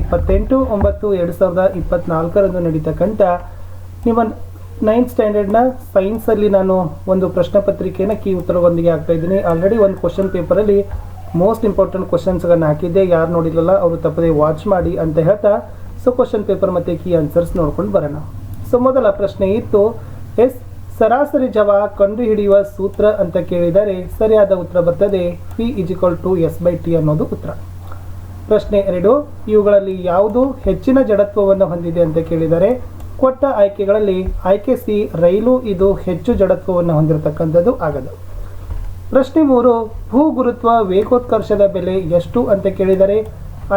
ಇಪ್ಪತ್ತೆಂಟು ಒಂಬತ್ತು ಎರಡು ಸಾವಿರದ ಇಪ್ಪತ್ನಾಲ್ಕರಂದು ನಡೀತಕ್ಕಂಥ ನಿಮ್ಮ ನೈನ್ತ್ ಸ್ಟ್ಯಾಂಡರ್ಡ್ನ ಸೈನ್ಸಲ್ಲಿ ನಾನು ಒಂದು ಪ್ರಶ್ನೆ ಪತ್ರಿಕೆಯನ್ನು ಕೀ ಉತ್ತರವೊಂದಿಗೆ ಹಾಕ್ತಾ ಇದ್ದೀನಿ. ಆಲ್ರೆಡಿ ಒಂದು ಕ್ವಶನ್ ಪೇಪರಲ್ಲಿ ಮೋಸ್ಟ್ ಇಂಪಾರ್ಟೆಂಟ್ ಕ್ವಶನ್ಸ್ಗಳನ್ನು ಹಾಕಿದ್ದೆ. ಯಾರು ನೋಡಿಲ್ಲಲ್ಲ, ಅವರು ತಪ್ಪದೆ ವಾಚ್ ಮಾಡಿ ಅಂತ ಹೇಳ್ತಾ ಸೊ ಕ್ವಶನ್ ಪೇಪರ್ ಮತ್ತು ಕೀ ಆನ್ಸರ್ಸ್ ನೋಡ್ಕೊಂಡು ಬರೋಣ. ಸೊ ಮೊದಲ ಪ್ರಶ್ನೆ ಇತ್ತು, ಎಸ್, ಸರಾಸರಿ ಜವ ಕಂಡುಹಿಡಿಯುವ ಸೂತ್ರ ಅಂತ ಕೇಳಿದರೆ ಸರಿಯಾದ ಉತ್ತರ ಬರ್ತದೆ? P equal to S by T ಅನ್ನೋದು ಉತ್ತರ. ಪ್ರಶ್ನೆ ಎರಡು, ಇವುಗಳಲ್ಲಿ ಯಾವುದು ಹೆಚ್ಚಿನ ಜಡತ್ವವನ್ನು ಹೊಂದಿದೆ ಅಂತ ಕೇಳಿದರೆ, ಕೊಟ್ಟ ಆಯ್ಕೆಗಳಲ್ಲಿ ಆಯ್ಕೆ ಸಿ, ರೈಲು ಇದು ಹೆಚ್ಚು ಜಡತ್ವವನ್ನು ಹೊಂದಿರತಕ್ಕಂಥದ್ದು ಆಗದು. ಪ್ರಶ್ನೆ ಮೂರು ಭೂಗುರುತ್ವ ವೇಗೋತ್ಕರ್ಷದ ಬೆಲೆ ಎಷ್ಟು ಅಂತ ಕೇಳಿದರೆ,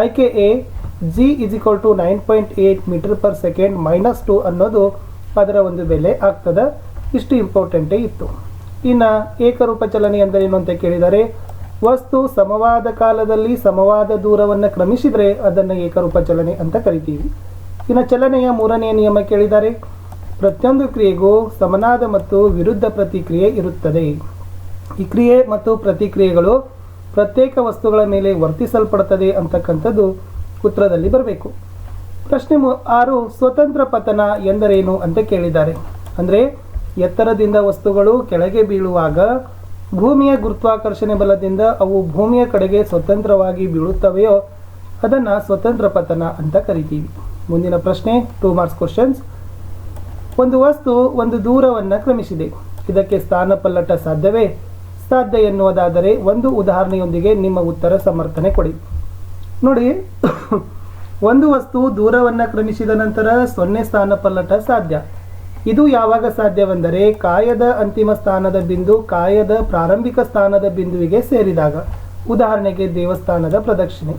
ಆಯ್ಕೆ A, G equal to nine point eight metre per second minus two ಅನ್ನೋದು ಅದರ ಒಂದು ಬೆಲೆ ಆಗ್ತದೆ. ಇಷ್ಟು ಇಂಪಾರ್ಟೆಂಟೇ ಇತ್ತು. ಇನ್ನು ಏಕರೂಪ ಚಲನೆ ಎಂದರೇನು ಅಂತ ಕೇಳಿದರೆ ವಸ್ತು ಸಮವಾದ ಕಾಲದಲ್ಲಿ ಸಮವಾದ ದೂರವನ್ನು ಕ್ರಮಿಸಿದರೆ ಅದನ್ನು ಏಕರೂಪ ಚಲನೆ ಅಂತ ಕರಿತೀವಿ. ಇನ್ನು ಚಲನೆಯ ಮೂರನೆಯ ನಿಯಮ ಕೇಳಿದ್ದಾರೆ ಪ್ರತಿಯೊಂದು ಕ್ರಿಯೆಗೂ ಸಮನಾದ ಮತ್ತು ವಿರುದ್ಧ ಪ್ರತಿಕ್ರಿಯೆ ಇರುತ್ತದೆ. ಈ ಕ್ರಿಯೆ ಮತ್ತು ಪ್ರತಿಕ್ರಿಯೆಗಳು ಪ್ರತ್ಯೇಕ ವಸ್ತುಗಳ ಮೇಲೆ ವರ್ತಿಸಲ್ಪಡುತ್ತದೆ ಅಂತಕ್ಕಂಥದ್ದು ಉತ್ತರದಲ್ಲಿ ಬರಬೇಕು. ಪ್ರಶ್ನೆ ಆರು, ಸ್ವತಂತ್ರ ಪತನ ಎಂದರೇನು ಅಂತ ಕೇಳಿದ್ದಾರೆ. ಅಂದರೆ ಎತ್ತರದಿಂದ ವಸ್ತುಗಳು ಕೆಳಗೆ ಬೀಳುವಾಗ ಭೂಮಿಯ ಗುರುತ್ವಾಕರ್ಷಣೆ ಬಲದಿಂದ ಅವು ಭೂಮಿಯ ಕಡೆಗೆ ಸ್ವತಂತ್ರವಾಗಿ ಬೀಳುತ್ತವೆಯೋ ಅದನ್ನು ಸ್ವತಂತ್ರ ಪತನ ಅಂತ ಕರಿತೀವಿ. ಮುಂದಿನ ಪ್ರಶ್ನೆ ಟೂ ಮಾರ್ಕ್ಸ್ ಕ್ವಶನ್ಸ್ ಒಂದು ವಸ್ತು ಒಂದು ದೂರವನ್ನು ಕ್ರಮಿಸಿದೆ. ಇದಕ್ಕೆ ಸ್ಥಾನ ಪಲ್ಲಟ ಸಾಧ್ಯವೇ? ಸಾಧ್ಯ ಎನ್ನುವುದಾದರೆ ಒಂದು ಉದಾಹರಣೆಯೊಂದಿಗೆ ನಿಮ್ಮ ಉತ್ತರ ಸಮರ್ಥನೆ ಕೊಡಿ. ನೋಡಿ, ಒಂದು ವಸ್ತು ದೂರವನ್ನು ಕ್ರಮಿಸಿದ ನಂತರ ಸೊನ್ನೆ ಸ್ಥಾನ ಪಲ್ಲಟ ಸಾಧ್ಯ. ಇದು ಯಾವಾಗ ಸಾಧ್ಯವೆಂದರೆ ಕಾಯದ ಅಂತಿಮ ಸ್ಥಾನದ ಬಿಂದು ಕಾಯದ ಪ್ರಾರಂಭಿಕ ಸ್ಥಾನದ ಬಿಂದುವಿಗೆ ಸೇರಿದಾಗ. ಉದಾಹರಣೆಗೆ ದೇವಸ್ಥಾನದ ಪ್ರದಕ್ಷಿಣೆ.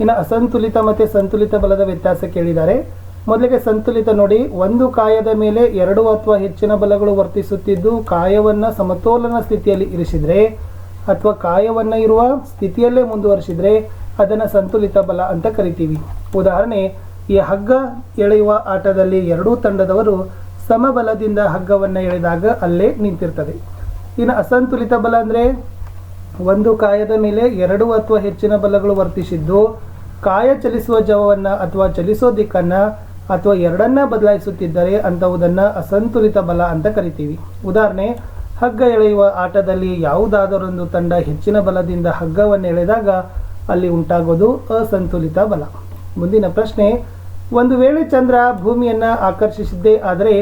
ಇನ್ನು ಅಸಂತುಲಿತ ಮತ್ತು ಸಂತುಲಿತ ಬಲದ ವ್ಯತ್ಯಾಸ ಕೇಳಿದ್ದಾರೆ ಮೊದಲಿಗೆ ಸಂತುಲಿತ ನೋಡಿ ಒಂದು ಕಾಯದ ಮೇಲೆ ಎರಡು ಅಥವಾ ಹೆಚ್ಚಿನ ಬಲಗಳು ವರ್ತಿಸುತ್ತಿದ್ದು ಕಾಯವನ್ನು ಸಮತೋಲನ ಸ್ಥಿತಿಯಲ್ಲಿ ಇರಿಸಿದರೆ ಅಥವಾ ಕಾಯವನ್ನು ಇರುವ ಸ್ಥಿತಿಯಲ್ಲೇ ಮುಂದುವರಿಸಿದರೆ ಅದನ್ನು ಸಂತುಲಿತ ಬಲ ಅಂತ ಕರಿತೀವಿ. ಉದಾಹರಣೆ, ಈ ಹಗ್ಗ ಎಳೆಯುವ ಆಟದಲ್ಲಿ ಎರಡೂ ತಂಡದವರು ಸಮಬಲದಿಂದ ಹಗ್ಗವನ್ನು ಎಳೆದಾಗ ಅಲ್ಲೇ ನಿಂತಿರ್ತದೆ. ಇನ್ನು ಅಸಂತುಲಿತ ಬಲ ಅಂದರೆ ಒಂದು ಕಾಯದ ಮೇಲೆ ಎರಡು ಅಥವಾ ಹೆಚ್ಚಿನ ಬಲಗಳು ವರ್ತಿಸಿದ್ದು, ಕಾಯ ಚಲಿಸುವ ಜವವನ್ನು ಅಥವಾ ಚಲಿಸೋ ದಿಕ್ಕನ್ನು ಅಥವಾ ಎರಡನ್ನ ಬದಲಾಯಿಸುತ್ತಿದ್ದರೆ ಅಂಥವುದನ್ನು ಅಸಂತುಲಿತ ಬಲ ಅಂತ ಕರಿತೀವಿ. ಉದಾಹರಣೆ, ಹಗ್ಗ ಎಳೆಯುವ ಆಟದಲ್ಲಿ ಯಾವುದಾದರೊಂದು ತಂಡ ಹೆಚ್ಚಿನ ಬಲದಿಂದ ಹಗ್ಗವನ್ನು ಎಳೆದಾಗ ಅಲ್ಲಿ ಉಂಟಾಗೋದು ಅಸಂತುಲಿತ ಬಲ. ಮುಂದಿನ ಪ್ರಶ್ನೆ, ಒಂದು ವೇಳೆ ಚಂದ್ರ ಭೂಮಿಯನ್ನು ಆಕರ್ಷಿಸಿದ್ದೇ ಆದರೆ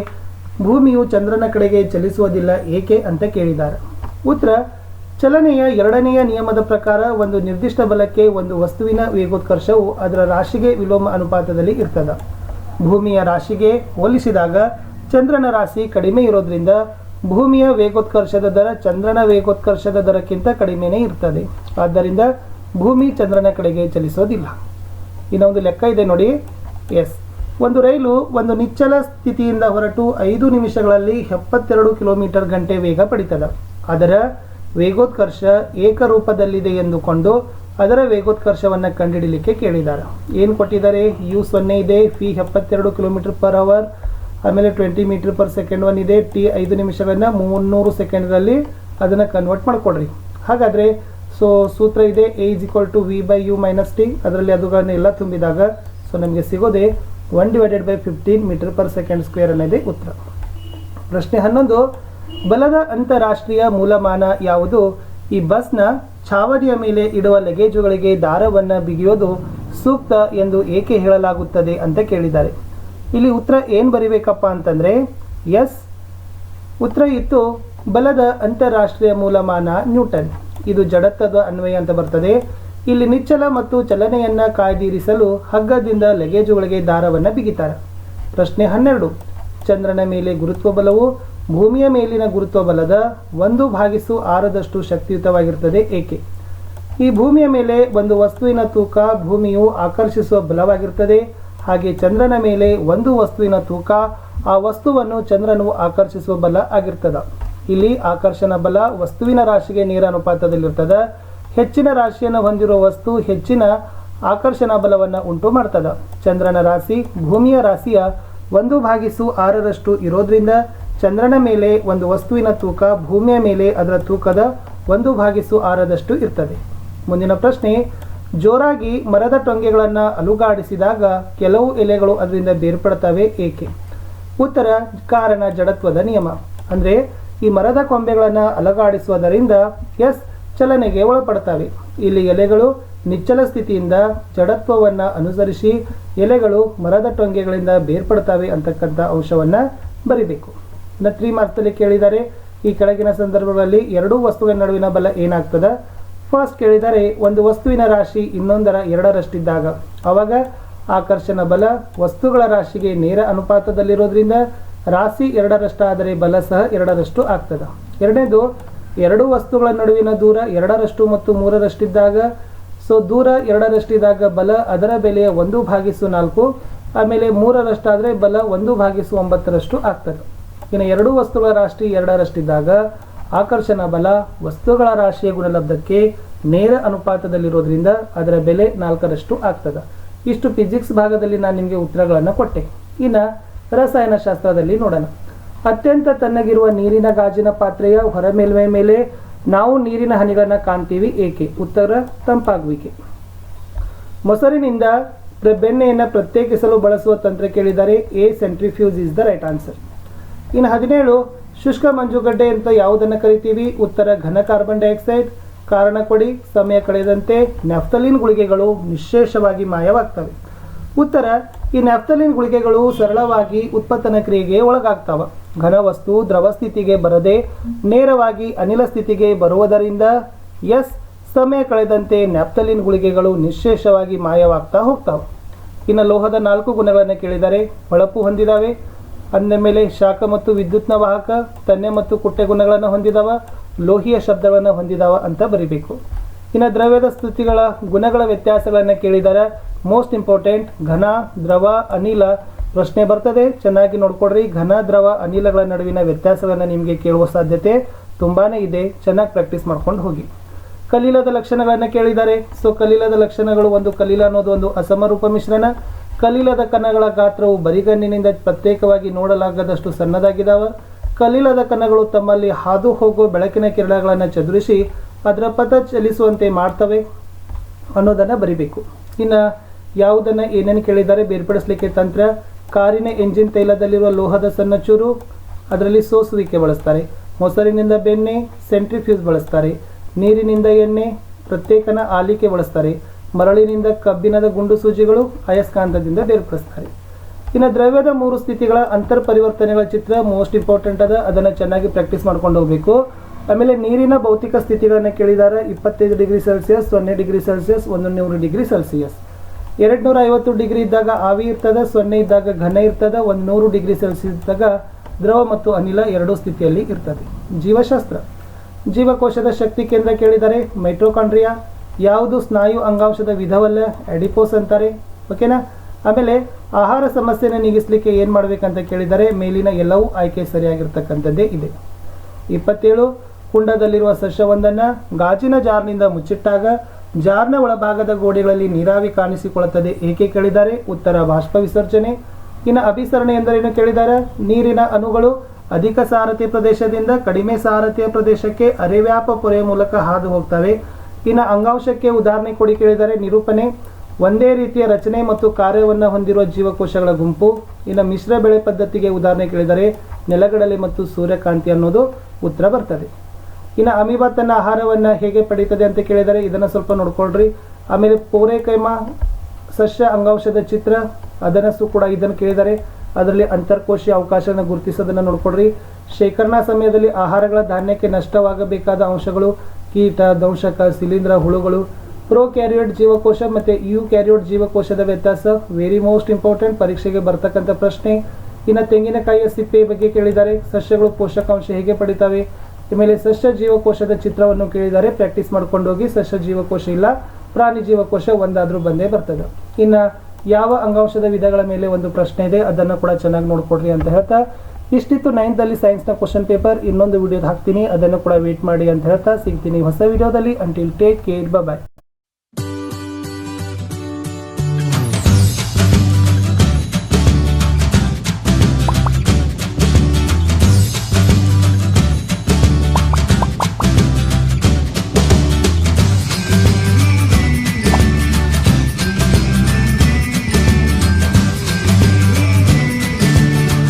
ಭೂಮಿಯು ಚಂದ್ರನ ಕಡೆಗೆ ಚಲಿಸುವುದಿಲ್ಲ ಏಕೆ ಅಂತ ಕೇಳಿದ್ದಾರೆ. ಉತ್ತರ, ಚಲನೆಯ ಎರಡನೆಯ ನಿಯಮದ ಪ್ರಕಾರ ಒಂದು ನಿರ್ದಿಷ್ಟ ಬಲಕ್ಕೆ ಒಂದು ವಸ್ತುವಿನ ವೇಗೋತ್ಕರ್ಷವು ಅದರ ರಾಶಿಗೆ ವಿಲೋಮ ಅನುಪಾತದಲ್ಲಿ ಇರ್ತದೆ. ಭೂಮಿಯ ರಾಶಿಗೆ ಹೋಲಿಸಿದಾಗ ಚಂದ್ರನ ರಾಶಿ ಕಡಿಮೆ ಇರೋದ್ರಿಂದ ಭೂಮಿಯ ವೇಗೋತ್ಕರ್ಷದ ದರ ಚಂದ್ರನ ವೇಗೋತ್ಕರ್ಷದ ದರಕ್ಕಿಂತ ಕಡಿಮೆನೇ ಇರ್ತದೆ. ಆದ್ದರಿಂದ ಭೂಮಿ ಚಂದ್ರನ ಕಡೆಗೆ ಚಲಿಸೋದಿಲ್ಲ. ಇನ್ನೊಂದು ಲೆಕ್ಕ ಇದೆ ನೋಡಿ. ಎಸ್. ಒಂದು ರೈಲು ಒಂದು ನಿಚ್ಚಲ ಸ್ಥಿತಿಯಿಂದ ಹೊರಟು ಐದು ನಿಮಿಷಗಳಲ್ಲಿ ಎಪ್ಪತ್ತೆರಡು ಕಿಲೋಮೀಟರ್ ಗಂಟೆ ವೇಗ ಪಡಿತದೆ. ಅದರ ವೇಗೋತ್ಕರ್ಷ ಏಕರೂಪದಲ್ಲಿದೆ ಎಂದುಕೊಂಡು ಅದರ ವೇಗೋತ್ಕರ್ಷವನ್ನು ಕಂಡುಹಿಡಲಿಕ್ಕೆ ಕೇಳಿದ್ದಾರೆ ಏನು ಕೊಟ್ಟಿದ್ದಾರೆ? ಯು ಸೊನ್ನೆ ಇದೆ ಫಿ ಎಪ್ಪತ್ತೆರಡು ಕಿಲೋಮೀಟರ್ ಪರ್ ಅವರ್, ಆಮೇಲೆ twenty metre per second one ಇದೆ ಟಿ ಐದು ನಿಮಿಷಗಳನ್ನು ಮೂನ್ನೂರು ಸೆಕೆಂಡ್ಗಳಲ್ಲಿ ಅದನ್ನು ಕನ್ವರ್ಟ್ ಮಾಡಿಕೊಡ್ರಿ. ಹಾಗಾದರೆ ಸೊ ಸೂತ್ರ ಇದೆ A is equal to V by U minus T ಅದರಲ್ಲಿ ಅದುಗಳನ್ನೆಲ್ಲ ತುಂಬಿದಾಗ ಸೊ ನಮಗೆ ಸಿಗೋದೆ one divided by fifteen metre per second square ಅನ್ನೋದೇ ಉತ್ತರ. ಪ್ರಶ್ನೆ ಹನ್ನೊಂದು, ಬಲದ ಅಂತಾರಾಷ್ಟ್ರೀಯ ಮೂಲಮಾನ ಯಾವುದು? ಈ ಬಸ್ನ ಛಾವಣಿಯ ಮೇಲೆ ಇಡುವ ಲಗೇಜುಗಳಿಗೆ ದಾರವನ್ನು ಬಿಗಿಯೋದು ಸೂಕ್ತ ಎಂದು ಏಕೆ ಹೇಳಲಾಗುತ್ತದೆ ಅಂತ ಕೇಳಿದ್ದಾರೆ. ಇಲ್ಲಿ ಉತ್ತರ ಏನು ಬರಿಬೇಕಪ್ಪ ಅಂತಂದರೆ, ಎಸ್. ಉತ್ತರ ಇತ್ತು, ಬಲದ ಅಂತಾರಾಷ್ಟ್ರೀಯ ಮೂಲಮಾನ ನ್ಯೂಟನ್. ಇದು ಜಡತ್ವದ ಅನ್ವಯ ಅಂತ ಬರ್ತದೆ. ಇಲ್ಲಿ ನಿಚ್ಚಲ ಮತ್ತು ಚಲನೆಯನ್ನು ಕಾಯ್ದಿರಿಸಲು ಹಗ್ಗದಿಂದ ಲಗೇಜುಗಳಿಗೆ ದಾರವನ್ನು ಬಿಗಿತಾರೆ. ಪ್ರಶ್ನೆ ಹನ್ನೆರಡು. ಚಂದ್ರನ ಮೇಲೆ ಗುರುತ್ವ ಬಲವು, ಭೂಮಿಯ ಮೇಲಿನ ಗುರುತ್ವ ಬಲದ ಒಂದು ಭಾಗಿಸು ಆರದಷ್ಟು ಶಕ್ತಿಯುತವಾಗಿರುತ್ತದೆ ಏಕೆ? ಈ ಭೂಮಿಯ ಮೇಲೆ ಒಂದು ವಸ್ತುವಿನ ತೂಕ ಭೂಮಿಯು ಆಕರ್ಷಿಸುವ ಬಲವಾಗಿರುತ್ತದೆ. ಹಾಗೆ ಚಂದ್ರನ ಮೇಲೆ ಒಂದು ವಸ್ತುವಿನ ತೂಕ ಆ ವಸ್ತುವನ್ನು ಚಂದ್ರನು ಆಕರ್ಷಿಸುವ ಬಲ ಆಗಿರ್ತದ. ಇಲ್ಲಿ ಆಕರ್ಷಣ ಬಲ ವಸ್ತುವಿನ ರಾಶಿಗೆ ನೇರ ಅನುಪಾತದಲ್ಲಿರ್ತದೆ ಹೆಚ್ಚಿನ ರಾಶಿಯನ್ನು ಹೊಂದಿರುವ ವಸ್ತು ಹೆಚ್ಚಿನ ಆಕರ್ಷಣಾ ಬಲವನ್ನು ಉಂಟು ಮಾಡ್ತದ. ಚಂದ್ರನ ರಾಶಿ ಭೂಮಿಯ ರಾಶಿಯ ಒಂದು ಭಾಗಿಸು ಆರರಷ್ಟು ಇರೋದ್ರಿಂದ ಚಂದ್ರನ ಮೇಲೆ ಒಂದು ವಸ್ತುವಿನ ತೂಕ ಭೂಮಿಯ ಮೇಲೆ ಅದರ ತೂಕದ ಒಂದು ಭಾಗಿಸು ಆರದಷ್ಟು ಇರ್ತದೆ. ಮುಂದಿನ ಪ್ರಶ್ನೆ, ಜೋರಾಗಿ ಮರದ ಟೊಂಗೆಗಳನ್ನು ಅಲುಗಾಡಿಸಿದಾಗ ಕೆಲವು ಎಲೆಗಳು ಅದರಿಂದ ಬೇರ್ಪಡ್ತವೆ ಏಕೆ? ಉತ್ತರ, ಕಾರಣ ಜಡತ್ವದ ನಿಯಮ. ಅಂದರೆ ಈ ಮರದ ಕೊಂಬೆಗಳನ್ನು ಅಲುಗಾಡಿಸುವುದರಿಂದ ಎಸ್ ಚಲನೆಗೆ ಒಳಪಡ್ತವೆ ಇಲ್ಲಿ ಎಲೆಗಳು ನಿಚ್ಚಲ ಸ್ಥಿತಿಯಿಂದ ಜಡತ್ವವನ್ನು ಅನುಸರಿಸಿ ಎಲೆಗಳು ಮರದ ಟೊಂಗೆಗಳಿಂದ ಬೇರ್ಪಡ್ತವೆ ಅಂತಕ್ಕಂಥ ಅಂಶವನ್ನು ಬರಿಬೇಕು. ಇನ್ನು ತ್ರೀ ಕೇಳಿದಾರೆ, ಈ ಕೆಳಗಿನ ಸಂದರ್ಭಗಳಲ್ಲಿ ಎರಡೂ ವಸ್ತುಗಳ ನಡುವಿನ ಬಲ ಏನಾಗ್ತದೆ? ಫಸ್ಟ್ ಕೇಳಿದರೆ, ಒಂದು ವಸ್ತುವಿನ ರಾಶಿ ಇನ್ನೊಂದರ ಎರಡರಷ್ಟಿದ್ದಾಗ. ಅವಾಗ ಆಕರ್ಷಣ ಬಲ ವಸ್ತುಗಳ ರಾಶಿಗೆ ನೇರ ಅನುಪಾತದಲ್ಲಿರೋದ್ರಿಂದ ರಾಶಿ ಎರಡರಷ್ಟಾದರೆ ಬಲ ಸಹ ಎರಡರಷ್ಟು ಆಗ್ತದೆ. ಎರಡನೇದು ಎರಡು ವಸ್ತುಗಳ ನಡುವಿನ ದೂರ ಎರಡರಷ್ಟು ಮತ್ತು ಮೂರರಷ್ಟಿದ್ದಾಗ, ಸೊ ದೂರ ಎರಡರಷ್ಟಿದ್ದಾಗ ಬಲ ಅದರ ಬೆಲೆಯ ಒಂದು ಭಾಗಿಸು ನಾಲ್ಕು, ಆಮೇಲೆ ಮೂರರಷ್ಟಾದರೆ ಬಲ ಒಂದು ಭಾಗಿಸು ಒಂಬತ್ತರಷ್ಟು ಆಗ್ತದೆ. ಇನ್ನು ಎರಡು ವಸ್ತುಗಳ ರಾಶಿ ಎರಡರಷ್ಟಿದ್ದಾಗ, ಆಕರ್ಷಣ ಬಲ ವಸ್ತುಗಳ ರಾಶಿಯ ಗುಣಲಬ್ಧಕ್ಕೆ ನೇರ ಅನುಪಾತದಲ್ಲಿರೋದ್ರಿಂದ ಅದರ ಬೆಲೆ ನಾಲ್ಕರಷ್ಟು ಆಗ್ತದೆ. ಇಷ್ಟು ಫಿಸಿಕ್ಸ್ ಭಾಗದಲ್ಲಿ ನಾನು ನಿಮಗೆ ಉತ್ತರಗಳನ್ನು ಕೊಟ್ಟೆ. ಇನ್ನು ರಸಾಯನಶಾಸ್ತ್ರದಲ್ಲಿ ನೋಡೋಣ. ಅತ್ಯಂತ ತಣ್ಣಗಿರುವ ನೀರಿನ ಗಾಜಿನ ಪಾತ್ರೆಯ ಹೊರಮೇಲ್ಮೈ ಮೇಲೆ ನಾವು ನೀರಿನ ಹನಿಗಳನ್ನು ಕಾಣ್ತೀವಿ ಏಕೆ? ಉತ್ತರ, ತಂಪಾಗುವಿಕೆ. ಮೊಸರಿನಿಂದ ಬೆಣ್ಣೆಯನ್ನು ಪ್ರತ್ಯೇಕಿಸಲು ಬಳಸುವ ತಂತ್ರ ಕೇಳಿದರೆ A centrifuge is the right answer. ಇನ್ನು ಹದಿನೇಳು, ಶುಷ್ಕ ಮಂಜುಗಡ್ಡೆ ಅಂತ ಯಾವುದನ್ನು ಕರಿತೀವಿ? ಉತ್ತರ, ಘನ ಕಾರ್ಬನ್ ಡೈಆಕ್ಸೈಡ್. ಕಾರಣ ಕೊಡಿ, ಸಮಯ ಕಳೆದಂತೆ ನೆಫ್ತಲಿನ್ ಗುಳಿಗೆಗಳು ನಿಶೇಷವಾಗಿ ಮಾಯವಾಗ್ತವೆ. ಉತ್ತರ, ಈ ನೆಫ್ತಲಿನ್ ಗುಳಿಗೆಗಳು ಸರಳವಾಗಿ ಉತ್ಪತ್ತನ ಕ್ರಿಯೆಗೆ ಒಳಗಾಗ್ತವೆ. ಘನವಸ್ತು ದ್ರವ ಸ್ಥಿತಿಗೆ ಬರದೆ ನೇರವಾಗಿ ಅನಿಲ ಸ್ಥಿತಿಗೆ ಬರುವುದರಿಂದ ಎಸ್ ಸಮಯ ಕಳೆದಂತೆ ನ್ಯಾಪ್ತಲಿನ್ ಗುಳಿಗೆಗಳು ನಿಶೇಷವಾಗಿ ಮಾಯವಾಗ್ತಾ ಹೋಗ್ತಾವೆ. ಇನ್ನು ಲೋಹದ ನಾಲ್ಕು ಗುಣಗಳನ್ನು ಕೇಳಿದರೆ ಹೊಳಪು ಹೊಂದಿದಾವೆ. ಅಂದ ಮೇಲೆ ಶಾಖ ಮತ್ತು ವಿದ್ಯುತ್ನ ವಾಹಕ, ತನ್ನೆ ಮತ್ತು ಕುಟ್ಟೆ ಗುಣಗಳನ್ನು ಹೊಂದಿದವ, ಲೋಹಿಯ ಶಬ್ದಗಳನ್ನು ಹೊಂದಿದವ ಅಂತ ಬರಿಬೇಕು. ಇನ್ನು ದ್ರವ್ಯದ ಸ್ಥಿತಿಗಳ ಗುಣಗಳ ವ್ಯತ್ಯಾಸಗಳನ್ನು ಕೇಳಿದರೆ ಮೋಸ್ಟ್ ಇಂಪಾರ್ಟೆಂಟ್ ಘನ, ದ್ರವ, ಅನಿಲ ಪ್ರಶ್ನೆ ಬರ್ತದೆ, ಚೆನ್ನಾಗಿ ನೋಡ್ಕೊಡ್ರಿ. ಘನ, ದ್ರವ, ಅನಿಲಗಳ ನಡುವಿನ ವ್ಯತ್ಯಾಸಗಳನ್ನು ನಿಮಗೆ ಕೇಳುವ ಸಾಧ್ಯತೆ ತುಂಬಾನೇ ಇದೆ. ಚೆನ್ನಾಗಿ ಪ್ರಾಕ್ಟೀಸ್ ಮಾಡ್ಕೊಂಡು ಹೋಗಿ. ಕಲೀಲದ ಲಕ್ಷಣಗಳನ್ನು ಕೇಳಿದ್ದಾರೆ. ಸೊ ಕಲೀಲದ ಲಕ್ಷಣಗಳು ಒಂದು ಕಲೀಲ ಅನ್ನೋದು ಒಂದು ಅಸಮರೂಪ ಮಿಶ್ರಣ. ಕಲೀಲದ ಕಣಗಳ ಗಾತ್ರವು ಬರಿಗಣ್ಣಿನಿಂದ ಪ್ರತ್ಯೇಕವಾಗಿ ನೋಡಲಾಗದಷ್ಟು ಸಣ್ಣದಾಗಿದ್ದಾವೆ ಕಲೀಲದ ಕಣಗಳು ತಮ್ಮಲ್ಲಿ ಹಾದು ಹೋಗುವ ಬೆಳಕಿನ ಕಿರಣಗಳನ್ನು ಚದುರಿಸಿ ಅದರ ಪಥ ಚಲಿಸುವಂತೆ ಮಾಡ್ತವೆ ಅನ್ನೋದನ್ನು ಬರಿಬೇಕು. ಇನ್ನು ಯಾವುದನ್ನು ಏನೇನು ಕೇಳಿದ್ದಾರೆ ಬೇರ್ಪಡಿಸಲಿಕ್ಕೆ ತಂತ್ರ? ಕಾರಿನ ಎಂಜಿನ್ ತೈಲದಲ್ಲಿರುವ ಲೋಹದ ಸಣ್ಣ ಚೂರು, ಅದರಲ್ಲಿ ಸೋಸುವಿಕೆ ಬಳಸ್ತಾರೆ. ಮೊಸರಿನಿಂದ ಬೆಣ್ಣೆ, ಸೆಂಟ್ರಿಫ್ಯೂಸ್ ಬಳಸ್ತಾರೆ. ನೀರಿನಿಂದ ಎಣ್ಣೆ, ಪ್ರತ್ಯೇಕನ ಆಲಿಕೆ ಬಳಸ್ತಾರೆ. ಮರಳಿನಿಂದ ಕಬ್ಬಿಣದ ಗುಂಡು ಸೂಜಿಗಳು ಅಯಸ್ಕಾಂತದಿಂದ ಬೇರ್ಪಡಿಸ್ತಾರೆ. ಇನ್ನು ದ್ರವ್ಯದ ಮೂರು ಸ್ಥಿತಿಗಳ ಅಂತರ್ ಪರಿವರ್ತನೆಗಳ ಚಿತ್ರ ಮೋಸ್ಟ್ ಇಂಪಾರ್ಟೆಂಟ್ ಅದ. ಅದನ್ನು ಚೆನ್ನಾಗಿ ಪ್ರಾಕ್ಟೀಸ್ ಮಾಡ್ಕೊಂಡು ಹೋಗಬೇಕು. ಆಮೇಲೆ ನೀರಿನ ಭೌತಿಕ ಸ್ಥಿತಿಗಳನ್ನು ಕೇಳಿದ್ದಾರೆ ಇಪ್ಪತ್ತೈದು ಡಿಗ್ರಿ ಸೆಲ್ಸಿಯಸ್ ಸೊನ್ನೆ ಡಿಗ್ರಿ ಸೆಲ್ಸಿಯಸ್ ಒಂದು ನೂರು ಡಿಗ್ರಿ ಸೆಲ್ಸಿಯಸ್ ಎರಡು ನೂರ ಐವತ್ತು ಡಿಗ್ರಿ ಇದ್ದಾಗ ಆವಿ ಇರ್ತದ, ಸೊನ್ನೆ ಇದ್ದಾಗ ಘನ ಇರ್ತದ, ಒಂದು ನೂರು ಡಿಗ್ರಿ ಸೆಲ್ಸಿಯಸ್ ಇದ್ದಾಗ ದ್ರವ ಮತ್ತು ಅನಿಲ ಎರಡೂ ಸ್ಥಿತಿಯಲ್ಲಿ ಇರ್ತದೆ. ಜೀವಶಾಸ್ತ್ರ. ಜೀವಕೋಶದ ಶಕ್ತಿ ಕೇಂದ್ರ ಕೇಳಿದರೆ ಮೈಟ್ರೋಕಾಂಡ್ರಿಯಾ ಯಾವುದು ಸ್ನಾಯು ಅಂಗಾಂಶದ ವಿಧವಲ್ಲ ಎಡಿಪೋಸ್ ಅಂತಾರೆ. ಓಕೆನಾ? ಆಮೇಲೆ ಆಹಾರ ಸಮಸ್ಯೆನ ನೀಗಿಸಲಿಕ್ಕೆ ಏನು ಮಾಡಬೇಕಂತ ಕೇಳಿದರೆ ಮೇಲಿನ ಎಲ್ಲವೂ ಆಯ್ಕೆ ಸರಿಯಾಗಿರ್ತಕ್ಕಂಥದ್ದೇ ಇದೆ. ಇಪ್ಪತ್ತೇಳು, ಕುಂಡದಲ್ಲಿರುವ ಸಸ್ಯವೊಂದನ್ನು ಗಾಜಿನ ಜಾರ್ನಿಂದ ಮುಚ್ಚಿಟ್ಟಾಗ ಜಾರ್ನ ಒಳಭಾಗದ ಗೋಡೆಗಳಲ್ಲಿ ನೀರಾವಿ ಕಾಣಿಸಿಕೊಳ್ಳುತ್ತದೆ. ಏಕೆ ಕೇಳಿದ್ದಾರೆ? ಉತ್ತರ ಬಾಷ್ಪ ವಿಸರ್ಜನೆ. ಇನ್ನು ಅಭಿಸರಣೆ ಎಂದರೇನು ಕೇಳಿದ್ದಾರೆ? ನೀರಿನ ಅಣುಗಳು ಅಧಿಕ ಸಾರಥ್ಯ ಪ್ರದೇಶದಿಂದ ಕಡಿಮೆ ಸಾರಥ್ಯ ಪ್ರದೇಶಕ್ಕೆ ಅರೆವ್ಯಾಪ ಪೊರೆಯ ಮೂಲಕ ಹಾದು ಹೋಗ್ತವೆ. ಇನ್ನು ಅಂಗಾಂಶಕ್ಕೆ ಉದಾಹರಣೆ ಕೊಡಿ ಕೇಳಿದರೆ ನಿರೂಪಣೆ. ಒಂದೇ ರೀತಿಯ ರಚನೆ ಮತ್ತು ಕಾರ್ಯವನ್ನು ಹೊಂದಿರುವ ಜೀವಕೋಶಗಳ ಗುಂಪು. ಇನ್ನು ಮಿಶ್ರ ಬೆಳೆ ಪದ್ಧತಿಗೆ ಉದಾಹರಣೆ ಕೇಳಿದರೆ ನೆಲಗಡಲೆ ಮತ್ತು ಸೂರ್ಯಕಾಂತಿ ಅನ್ನೋದು ಉತ್ತರ ಬರ್ತದೆ. ಇನ್ನು ಅಮೀಬಾ ತನ್ನ ಆಹಾರವನ್ನು ಹೇಗೆ ಪಡೀತದೆ ಅಂತ ಕೇಳಿದರೆ ಇದನ್ನು ಸ್ವಲ್ಪ ನೋಡ್ಕೊಳ್ರಿ. ಆಮೇಲೆ ಪೋರೆಕೈಮ ಸಸ್ಯ ಅಂಗಾಂಶದ ಚಿತ್ರ ಅದನ್ನು ಕೂಡ ಇದನ್ನು ಕೇಳಿದರೆ ಅದರಲ್ಲಿ ಅಂತರ್ಕೋಶೀಯ ಅವಕಾಶನ ಗುರುತಿಸೋದನ್ನು ನೋಡ್ಕೊಳ್ರಿ. ಶೇಖರಣಾ ಸಮಯದಲ್ಲಿ ಆಹಾರಗಳ ಧಾನ್ಯಕ್ಕೆ ನಷ್ಟವಾಗಬೇಕಾದ ಅಂಶಗಳು ಕೀಟ, ದಂಶಕ, ಶಿಲೀಂಧ್ರ, ಹುಳುಗಳು ಪ್ರೋ ಕ್ಯಾರಿಯೋಟ್ ಜೀವಕೋಶ ಮತ್ತು ಯು ಕ್ಯಾರಿಯೋಟ್ ಜೀವಕೋಶದ ವ್ಯತ್ಯಾಸ ವೆರಿ ಮೋಸ್ಟ್ ಇಂಪಾರ್ಟೆಂಟ್ ಪರೀಕ್ಷೆಗೆ ಬರ್ತಕ್ಕಂಥ ಪ್ರಶ್ನೆ. ಇನ್ನು ತೆಂಗಿನಕಾಯಿಯ ಸಿಪ್ಪೆ ಬಗ್ಗೆ ಕೇಳಿದ್ದಾರೆ ಸಸ್ಯಗಳು ಪೋಷಕಾಂಶ ಹೇಗೆ ಪಡಿತವೆ? ಆಮೇಲೆ ಸಸ್ಯ ಜೀವಕೋಶದ ಚಿತ್ರವನ್ನು ಕೇಳಿದರೆ ಪ್ರಾಕ್ಟೀಸ್ ಮಾಡ್ಕೊಂಡು ಹೋಗಿ ಸಸ್ಯ ಜೀವಕೋಶ ಇಲ್ಲ, ಪ್ರಾಣಿ ಜೀವಕೋಶ ಒಂದಾದರೂ ಬಂದೇ ಬರ್ತದೆ. ಇನ್ನು ಯಾವ ಅಂಗಾಂಶದ ವಿಧಗಳ ಮೇಲೆ ಒಂದು ಪ್ರಶ್ನೆ ಇದೆ, ಅದನ್ನು ಕೂಡ ಚೆನ್ನಾಗಿ ನೋಡ್ಕೊಡ್ರಿ ಅಂತ ಹೇಳ್ತಾ, ಇಷ್ಟಿತ್ತು ನೈನ್ತಲ್ಲಿ ಸೈನ್ಸ್ನ ಕ್ವಶನ್ ಪೇಪರ್ ಇನ್ನೊಂದು ವಿಡಿಯೋದ ಹಾಕ್ತೀನಿ, ಅದನ್ನು ಕೂಡ ವೇಟ್ ಮಾಡಿ ಅಂತ ಹೇಳ್ತಾ, ಸಿಗ್ತೀನಿ ಹೊಸ ವಿಡಿಯೋದಲ್ಲಿ ಅಂಟಿಲ್ ಟೇಕ್ ಕೇರ್ ಬಾಯ್